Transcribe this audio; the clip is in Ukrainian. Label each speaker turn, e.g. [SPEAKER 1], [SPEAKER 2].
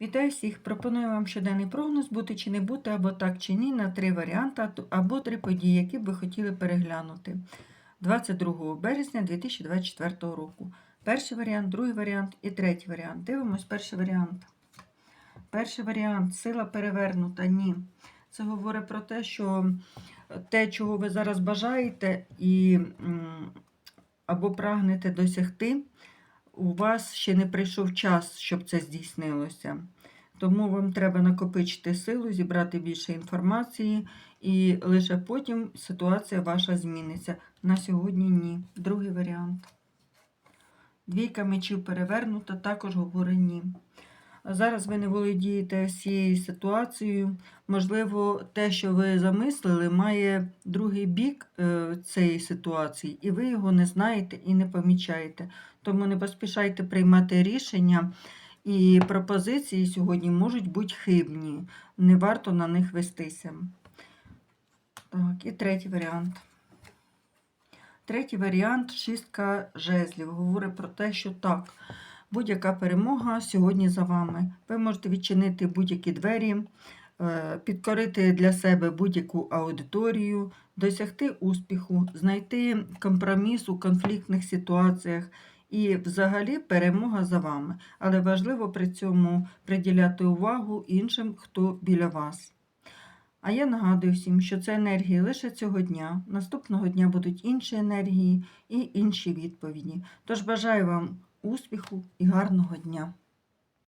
[SPEAKER 1] Вітаю всіх! Пропоную вам щоденний прогноз бути чи не бути, або так чи ні, на три варіанти, або три події, які б ви хотіли переглянути 22 березня 2024 року. Перший варіант, другий варіант і третій варіант. Дивимось перший варіант. Перший варіант сила перевернута. Ні. Це говорить про те, що те, чого ви зараз бажаєте, і або прагнете досягти, у вас ще не прийшов час, щоб це здійснилося. Тому вам треба накопичити силу, зібрати більше інформації, і лише потім ситуація ваша зміниться. На сьогодні ні. Другий варіант. Двійка мечів перевернута, також говорить ні. Зараз ви не володієте всією ситуацією. Можливо, те, що ви замислили, має другий бік е, цієї ситуації, і ви його не знаєте і не помічаєте. Тому не поспішайте приймати рішення, і пропозиції сьогодні можуть бути хибні. Не варто на них вестися. Так, і третій варіант. Третій варіант шістка жезлів. Говорить про те, що так, будь-яка перемога сьогодні за вами. Ви можете відчинити будь-які двері, е, підкорити для себе будь-яку аудиторію, досягти успіху, знайти компроміс у конфліктних ситуаціях. І взагалі перемога за вами. Але важливо при цьому приділяти увагу іншим, хто біля вас. А я нагадую всім, що це енергії лише цього дня. Наступного дня будуть інші енергії і інші відповіді. Тож бажаю вам успіху і гарного дня!